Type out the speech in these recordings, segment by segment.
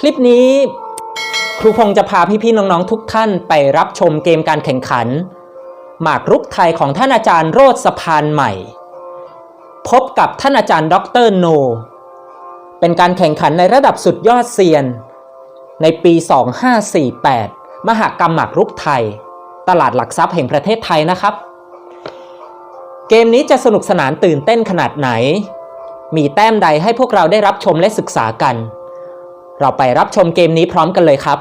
คลิปนี้ครูพงษ์จะพาพี่ๆน้องๆทุกท่านไปรับชมเกมการแข่งขัน หมากรุกไทยของท่านอาจารย์โรธสะพานใหม่ พบกับท่านอาจารย์ด็อเตอร์โน เป็นการแข่งขันในระดับสุดยอดเซียน ในปี 2548 มหากรรมหมากรุกไทย ตลาดหลักทรัพย์แห่งประเทศไทยนะครับ เกมนี้จะสนุกสนานตื่นเต้นขนาดไหน มีแต้มใดให้พวกเราได้รับชมและศึกษากัน เราไปรับชมเกมนี้พร้อมกันเลยครับ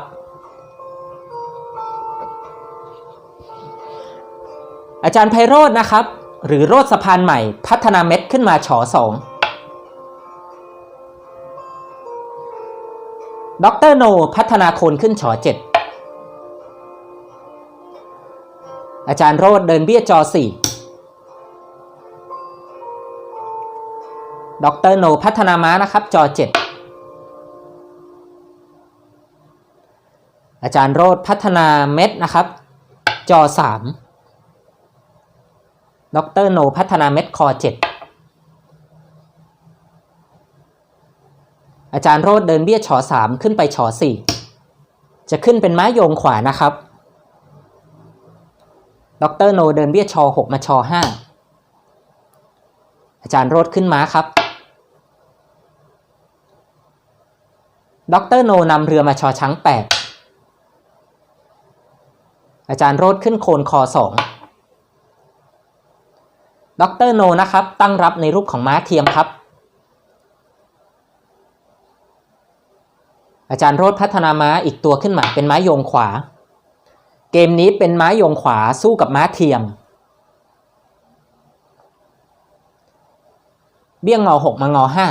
อาจารย์ไพโรจน์นะครับ หรือโรดสะพานใหม่พัฒนาเม็ดขึ้นมาฉอสองด็อกเตอร์โนพัฒนาโคนขึ้นฉอเจ็ดอาจารย์โรดเดินเบี้ยจอสี่ดรโนพัฒนาม้านะครับจอเจ็ด อาจารย์โรดพัฒนาเม็ดนะครับ จอสามดรโนพัฒนาเม็ดคอเจ็ดอาจารย์โรดเดินเบี้ยฉอสามขึ้นไปฉอสี่จะขึ้นเป็นม้าโยงขวานะครับ ดรโนเดินเบี้ยชอหกมาชอห้าอาจารย์โรดขึ้นม้าครับ ดรโนนำเรือมาชอช้างแปด อาจารย์โรดขึ้นโคนคอสองดรโนนะครับ ตั้งรับในรูปของม้าเทียมครับ อาจารย์โรดพัฒนาม้าอีกตัวขึ้นมาเป็นม้าโยงขวา เกมนี้เป็นม้าโยงขวาสู้กับม้าเทียม เบี้ยงงอหกมางอห้า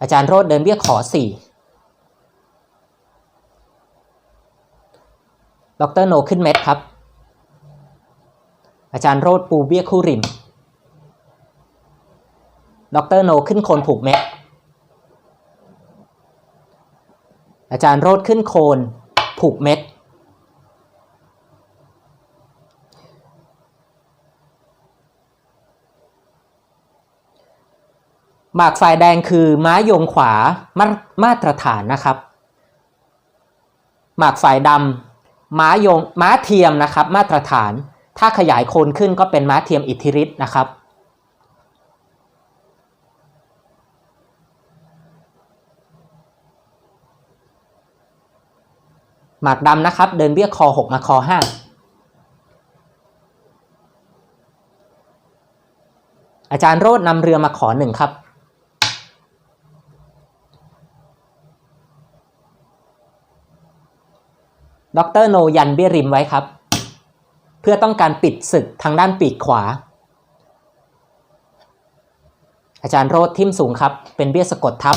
อาจารย์โรดเดินเบี้ยขอสี่ ดรโนขึ้นเม็ดครับ อาจารย์โรดปูเบี้ยคู่ริม ดรโนขึ้นโคนผูกเม็ด อาจารย์โรดขึ้นโคนผูกเม็ด หมากฝ่ายแดงคือม้ายงขวามามาตรฐานนะครับ หมากฝ่ายดำ ม้ายงม้าเทียมนะครับ มาตรฐาน ถ้าขยายโคนขึ้นก็เป็นม้าเทียมอิทธิฤทธิ์นะครับ หมากดำนะครับ เดินเบี้ยคอ 6 มาคอ 5อาจารย์โรดนำเรือมาขอหนึ่งครับ ดรโนยันเบี้ยริมไว้ครับ เพื่อต้องการปิดศึกทางด้านปีกขวา อาจารย์โรดทิมสูงครับ เป็นเบี้ยสะกดทับ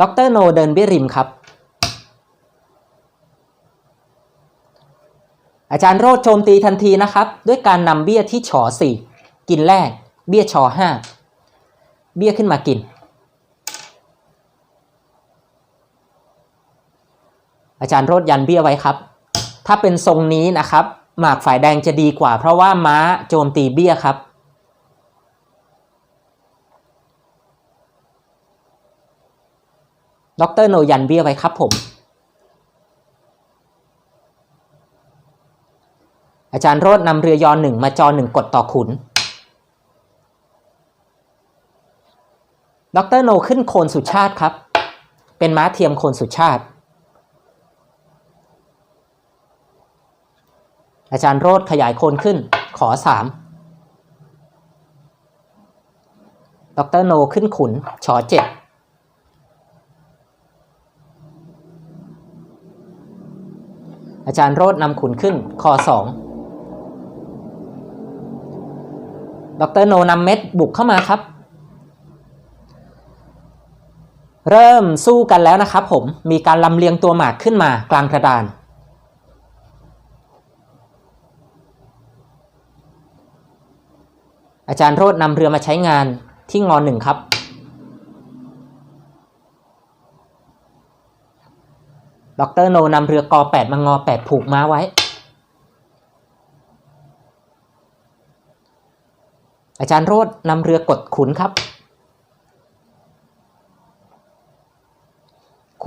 ดรโนเดินเบี้ยริมครับ อาจารย์โรดโจมตีทันทีนะครับ ด้วยการนำเบี้ยที่ฉอสี่กินแรก เบี้ยชอห้า เบี้ยขึ้นมากิน อาจารย์โรดยันเบี้ยไว้ครับ ถ้าเป็นทรงนี้นะครับ หมากฝ่ายแดงจะดีกว่า เพราะว่าม้าโจมตีเบี้ยครับดรโนยันเบี้ยไว้ครับผม อาจารย์โรดนำเรือยอหนึ่งมาจอหนึ่งกดต่อขุน ดรโนขึ้นโคนสุชาติครับ เป็นม้าเทียมโคนสุชาติ อาจารย์โรดขยายโคนขึ้น ขอสามดรโนขึ้นขุนชอเจ็ดอาจารย์โรดนำขุนขึ้นคอสองดรโนนำเม็ดบุกเข้ามาครับ เริ่มสู้กันแล้วนะครับผม มีการลำเลียงตัวหมากขึ้นมากลางกระดาน อาจารย์โรดนำเรือมาใช้งานที่งอนหนึ่งครับ ดรโนนำเรือกอ8มางอ8ผูกม้าไว้ อาจารย์โรดนำเรือกดขุนครับ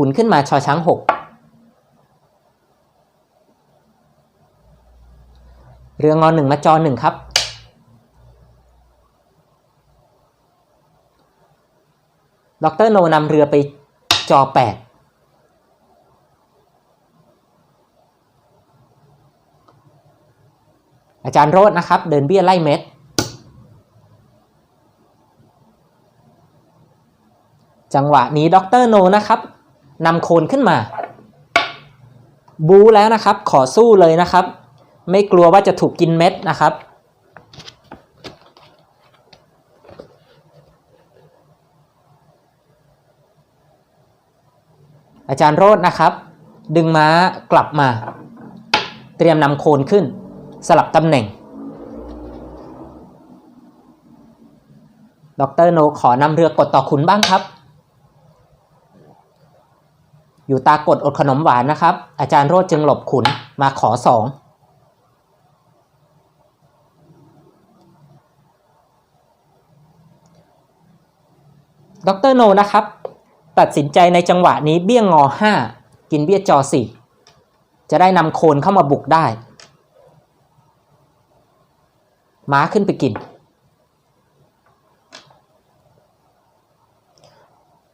ขุนขึ้นมาชอช้างหกเรืองอหนึ่งมาจอหนึ่งครับ ดรโนนำเรือไปจอแปดอาจารย์โรดนะครับ เดินเบี้ยไล่เม็ด จังหวะนี้ดรโนนะครับ นำโคนขึ้นมา บูแล้วนะครับ ขอสู้เลยนะครับ ไม่กลัวว่าจะถูกกินเม็ดนะครับ อาจารย์โรดนะครับ ดึงม้ากลับมา เตรียมนำโคนขึ้น สลับตำแหน่งดรโนขอนำเรือกดต่อขุนบ้างครับ อยู่ตากดอดขนมหวานนะครับ อาจารย์โรดจึงหลบขุนมาขอสองดรโนนะครับ ตัดสินใจในจังหวะนี้เบี้ยงงอ 5 กินเบี้ยจอ 4 จะได้นำโคนเข้ามาบุกได้ ม้าขึ้นไปกิน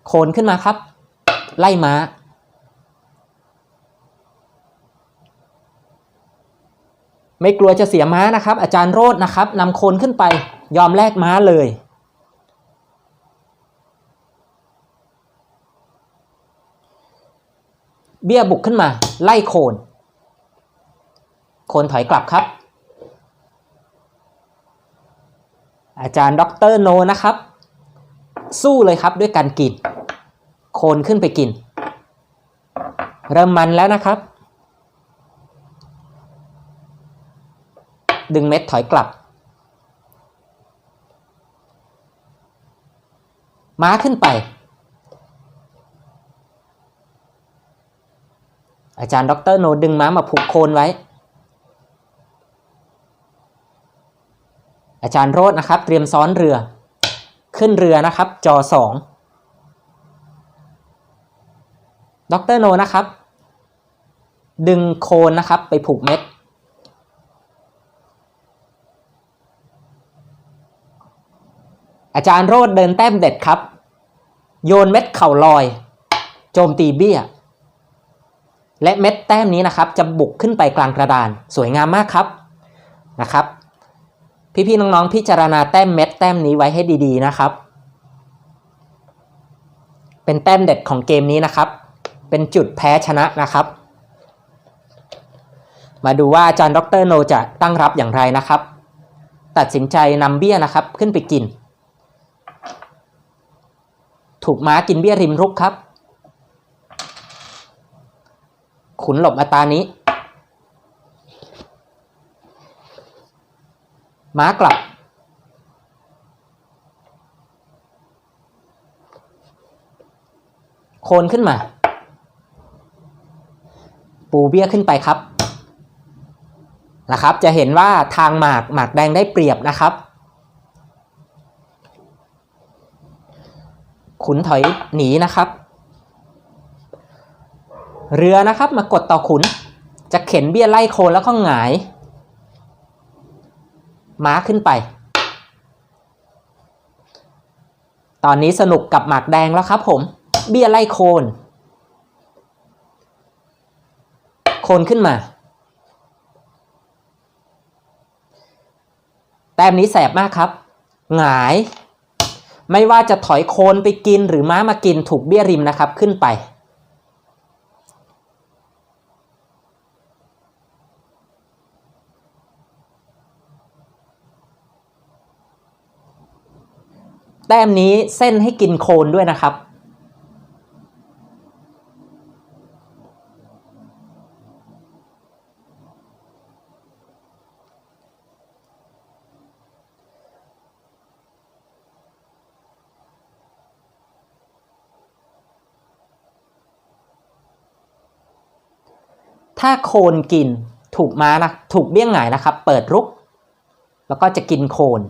โคนขึ้นมาครับ ไล่ม้า ไม่กลัวจะเสียม้านะครับ อาจารย์โรดนะครับนำโคนขึ้นไปยอมแลกม้าเลย เบี้ยบุกขึ้นมา ไล่โคน โคนถอยกลับครับ อาจารย์ด็อกเตอร์โนนะครับ สู้เลยครับด้วยการกิน โคนขึ้นไปกิน เริ่มมันแล้วนะครับ ดึงเม็ดถอยกลับ ม้าขึ้นไป อาจารย์ดรโนดึงม้ามาผูกโคนไว้ อาจารย์โรดนะครับ เตรียมซ้อนเรือ ขึ้นเรือนะครับ จอสองดรโนนะครับ ดึงโคนนะครับไปผูกเม็ด อาจารย์โรดเดินแต้มเด็ดครับ โยนเม็ดเข่าลอย โจมตีเบี้ย และเม็ดแต้มนี้นะครับ จะบุกขึ้นไปกลางกระดาน สวยงามมากครับนะครับ พี่ๆน้องๆพิจารณาแต้มเม็ดแต้มนี้ไว้ให้ดีๆนะครับ เป็นแต้มเด็ดของเกมนี้นะครับ เป็นจุดแพ้ชนะนะครับ มาดูว่าอาจารย์ดรโนจะตั้งรับอย่างไรนะครับ ตัดสินใจนำเบี้ยนะครับขึ้นไปกิน ถูกม้ากินเบี้ยริมรุกครับ ขุนหลบมาตานี้ ม้ากลับ โคนขึ้นมา ปูเบี้ยขึ้นไปครับนะครับ จะเห็นว่าทางหมากหมากแดงได้เปรียบนะครับ ขุนถอยหนีนะครับ เรือนะครับมากดต่อขุน จะเข็นเบี้ยไล่โคนแล้วก็หงาย ม้าขึ้นไป ตอนนี้สนุกกับหมากแดงแล้วครับผม เบี้ยไล่โคน โคนขึ้นมา แต้มนี้แสบมากครับ หงาย ไม่ว่าจะถอยโคนไปกินหรือม้ามากินถูกเบี้ยริมนะครับขึ้นไป แต้มนี้เส้นให้กินโคนด้วยนะครับ ถ้าโคนกินถูกม้านะถูกเบี้ยงหงายนะครับ เปิดรุก แล้วก็จะกินโคน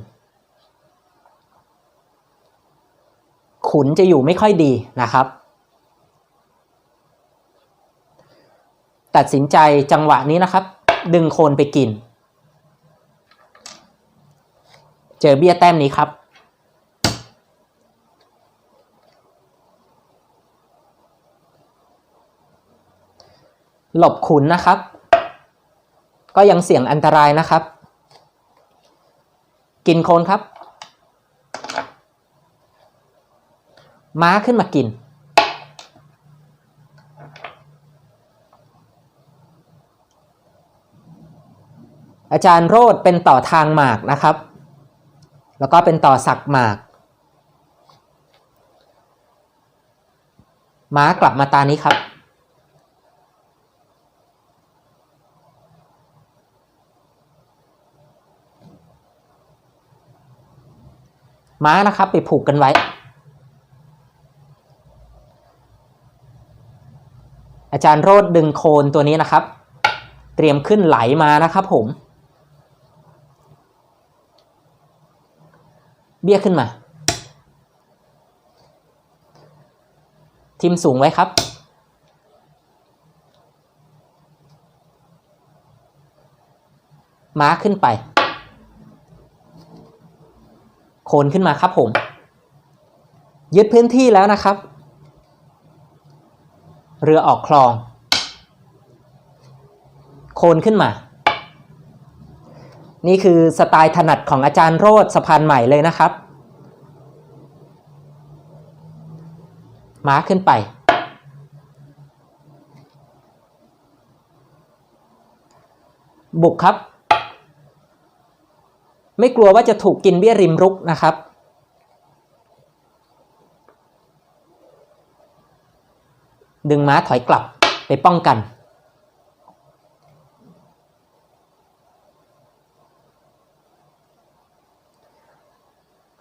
ขุนจะอยู่ไม่ค่อยดีนะครับ ตัดสินใจจังหวะนี้นะครับ ดึงโคนไปกิน เจอเบี้ยแต้มนี้ครับ หลบขุนนะครับ ก็ยังเสี่ยงอันตรายนะครับ กินโคนครับ ม้าขึ้นมากิน อาจารย์โรดเป็นต่อทางหมากนะครับ แล้วก็เป็นต่อสักหมากม้ากลับมาตานี้ครับ ม้านะครับ ไปผูกกันไว้ อาจารย์โรดดึงโคนตัวนี้นะครับ เตรียมขึ้นไหลมานะครับผม เบี้ยขึ้นมา ทิมสูงไว้ครับม้าขึ้นไป โคนขึ้นมาครับผม ยึดพื้นที่แล้วนะครับ เรือออกคลอง โคนขึ้นมา นี่คือสไตล์ถนัดของอาจารย์โรดสะพานใหม่เลยนะครับ ม้าขึ้นไปบุกครับ ไม่กลัวว่าจะถูกกินเบี้ยริมรุกนะครับ ดึงม้าถอยกลับไปป้องกัน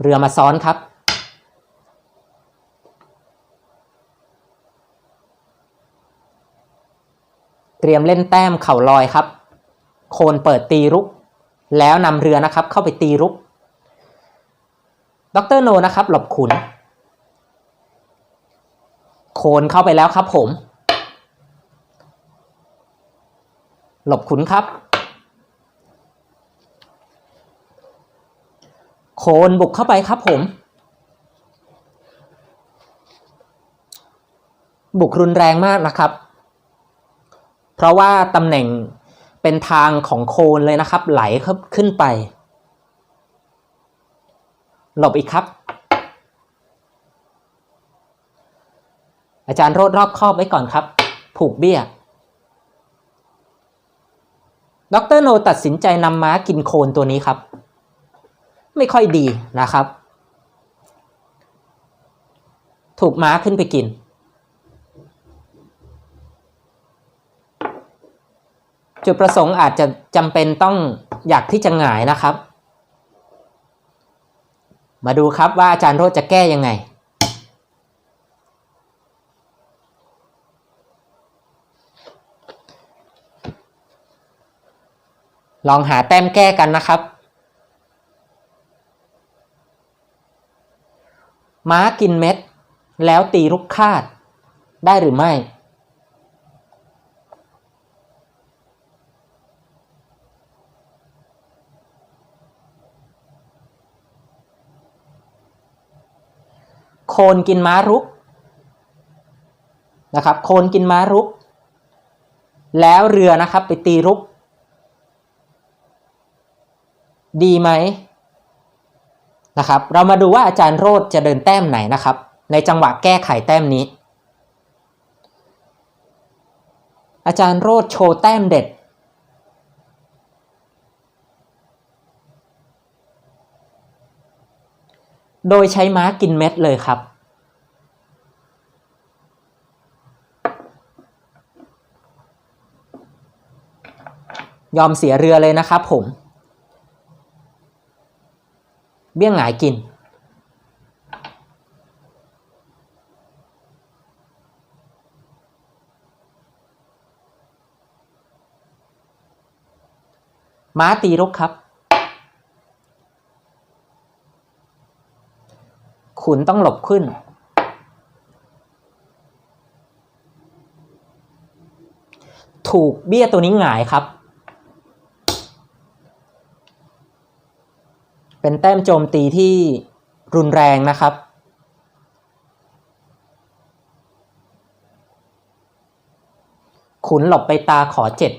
เรือมาซ้อนครับ เตรียมเล่นแต้มเข่าลอยครับ โคนเปิดตีรุก แล้วนำเรือนะครับเข้าไปตีรุกดรโนนะครับหลบขุน โคนเข้าไปแล้วครับผม หลบขุนครับ โคนบุกเข้าไปครับผม บุกรุนแรงมากนะครับ เพราะว่าตำแหน่ง เป็นทางของโคนเลยนะครับ ไหลขึ้นไป หลบอีกครับ อาจารย์โรดรอบครอบไว้ก่อนครับ ผูกเบี้ยดรโนตัดสินใจนำม้ากินโคนตัวนี้ครับ ไม่ค่อยดีนะครับ ถูกม้าขึ้นไปกิน จุดประสงค์อาจจะจำเป็นต้องอยากที่จะหงายนะครับ มาดูครับว่าอาจารย์โรจน์จะแก้ยังไง ลองหาแต้มแก้กันนะครับ ม้ากินเม็ด แล้วตีลูกคาดได้หรือไม่ โคนกินม้ารุกนะครับ โคนกินม้ารุก แล้วเรือนะครับไปตีรุก ดีไหมนะครับ เรามาดูว่าอาจารย์โรดจะเดินแต้มไหนนะครับ ในจังหวะแก้ไขแต้มนี้ อาจารย์โรดโชว์แต้มเด็ด โดยใช้ม้ากินเม็ดเลยครับ ยอมเสียเรือเลยนะครับผม เบี้ยงหงายกิน ม้าตีรกครับ ขุนต้องหลบขึ้น ถูกเบี้ยตัวนี้หงายครับ เป็นแต้มโจมตีที่รุนแรงนะครับ ขุนหลบไปตาขอเจ็ด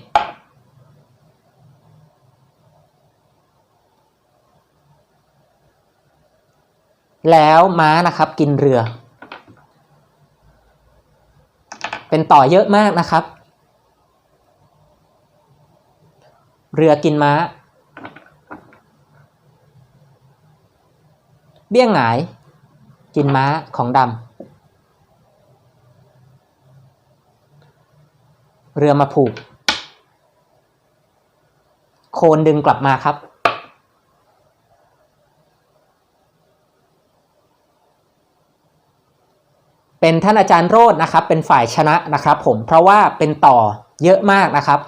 แล้วม้านะครับกินเรือ เป็นต่อเยอะมากนะครับ เรือกินม้า เบี้ยงหงาย กินม้าของดำเรือมาผูก โคนดึงกลับมาครับ เป็นท่านอาจารย์โรดนะครับ เป็นฝ่ายชนะนะครับผมเพราะว่าเป็นต่อเยอะมากนะครับ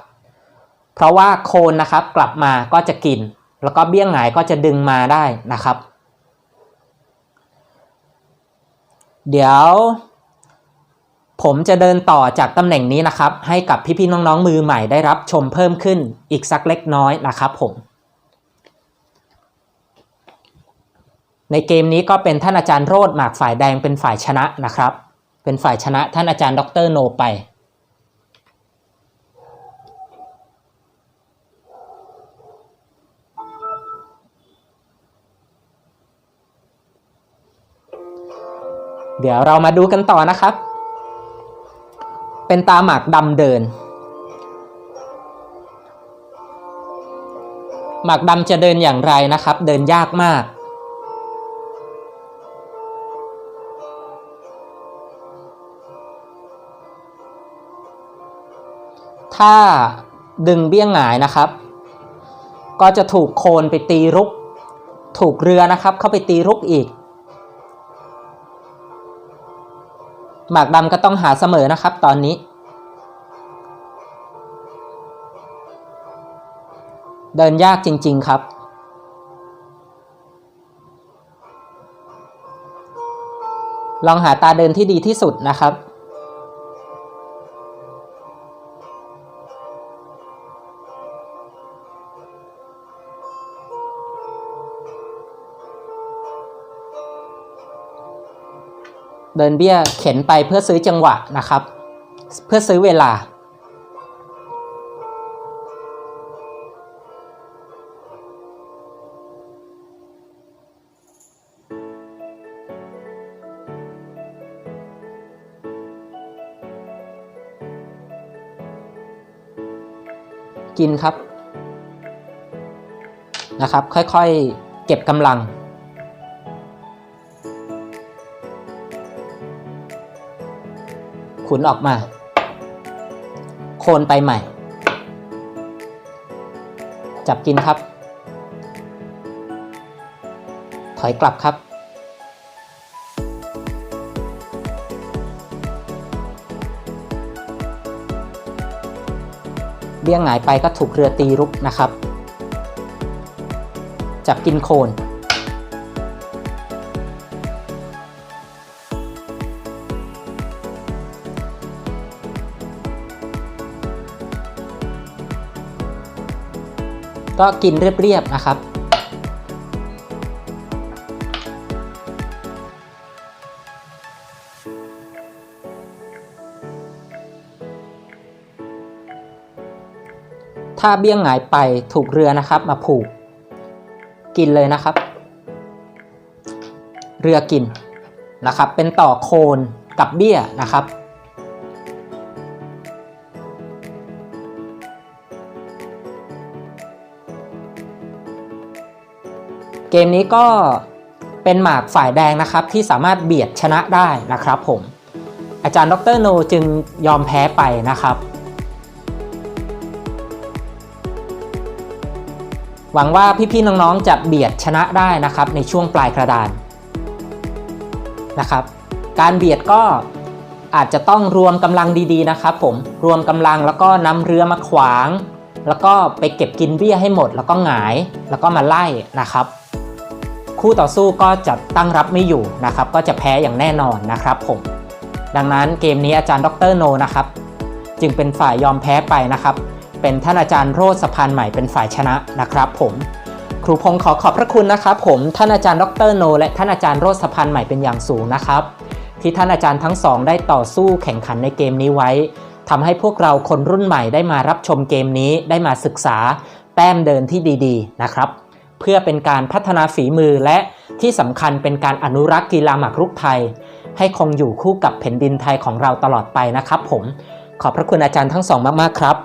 เพราะว่าโคนนะครับกลับมาก็จะกิน แล้วก็เบี้ยงหงายก็จะดึงมาได้นะครับ เดี๋ยวผมจะเดินต่อจากตำแหน่งนี้นะครับ ให้กับพี่ๆน้องๆมือใหม่ได้รับชมเพิ่มขึ้นอีกสักเล็กน้อยนะครับผม ในเกมนี้ก็เป็นท่านอาจารย์โรดหมากฝ่ายแดงเป็นฝ่ายชนะนะครับ เป็นฝ่ายชนะท่านอาจารย์ดรโนไป เดี๋ยวเรามาดูกันต่อนะครับ เป็นตาหมากดำเดิน หมากดำจะเดินอย่างไรนะครับ เดินยากมาก ถ้าดึงเบี้ยงหงายนะครับ ก็จะถูกโคนไปตีรุก ถูกเรือนะครับ เข้าไปตีรุกอีก หมากดำก็ต้องหาเสมอนะครับ ตอนนี้ เดินยากจริง ๆครับลองหาตาเดินที่ดีที่สุดนะครับ เดินเบี้ยเข็นไปเพื่อซื้อจังหวะนะครับ เพื่อซื้อเวลา กินครับนะครับ ค่อยๆ เก็บกำลัง ขุนออกมา โคนไปใหม่ จับกินครับ ถอยกลับครับ เบี้ยงหงายไปก็ถูกเรือตีรุกนะครับ จับกินโคน ก็กินเรียบๆนะครับถ้าเบี้ยงหงายไปถูกเรือนะครับมาผูก กินเลยนะครับ เรือกินนะครับ เป็นต่อโคนกับเบี้ยนะครับ เกมนี้ก็เป็นหมากฝ่ายแดงนะครับที่สามารถเบียดชนะได้นะครับผม อาจารย์ดรโนจึงยอมแพ้ไปนะครับ หวังว่าพี่ๆน้องๆจะเบียดชนะได้นะครับในช่วงปลายกระดานนะครับ การเบียดก็อาจจะต้องรวมกำลังดีๆนะครับ ผมรวมกำลังแล้วก็นำเรือมาขวาง แล้วก็ไปเก็บกินเบี้ยให้หมด แล้วก็หงายแล้วก็มาไล่นะครับ คู่ต่อสู้ก็จะตั้งรับไม่อยู่นะครับ ก็จะแพ้อย่างแน่นอนนะครับผม ดังนั้นเกมนี้อาจารย์ดรโนนะครับ จึงเป็นฝ่ายยอมแพ้ไปนะครับ เป็นท่านอาจารย์โรสะพานใหม่เป็นฝ่ายชนะนะครับผม ครูพงศ์ขอขอบพระคุณนะครับผม ท่านอาจารย์ดรโน และท่านอาจารย์โรสะพานใหม่เป็นอย่างสูงนะครับ ที่ท่านอาจารย์ทั้งสองได้ต่อสู้แข่งขันในเกมนี้ไว้ทำให้พวกเราคนรุ่นใหม่ได้มารับชมเกมนี้ได้มาศึกษาแต้มเดินที่ดี ๆ นะครับ เพื่อเป็นการพัฒนาฝีมือและที่สำคัญเป็นการอนุรักษ์กีฬาหมากรุกไทย ให้คงอยู่คู่กับแผ่นดินไทยของเราตลอดไปนะครับผม ขอบพระคุณอาจารย์ทั้งสองมากๆครับ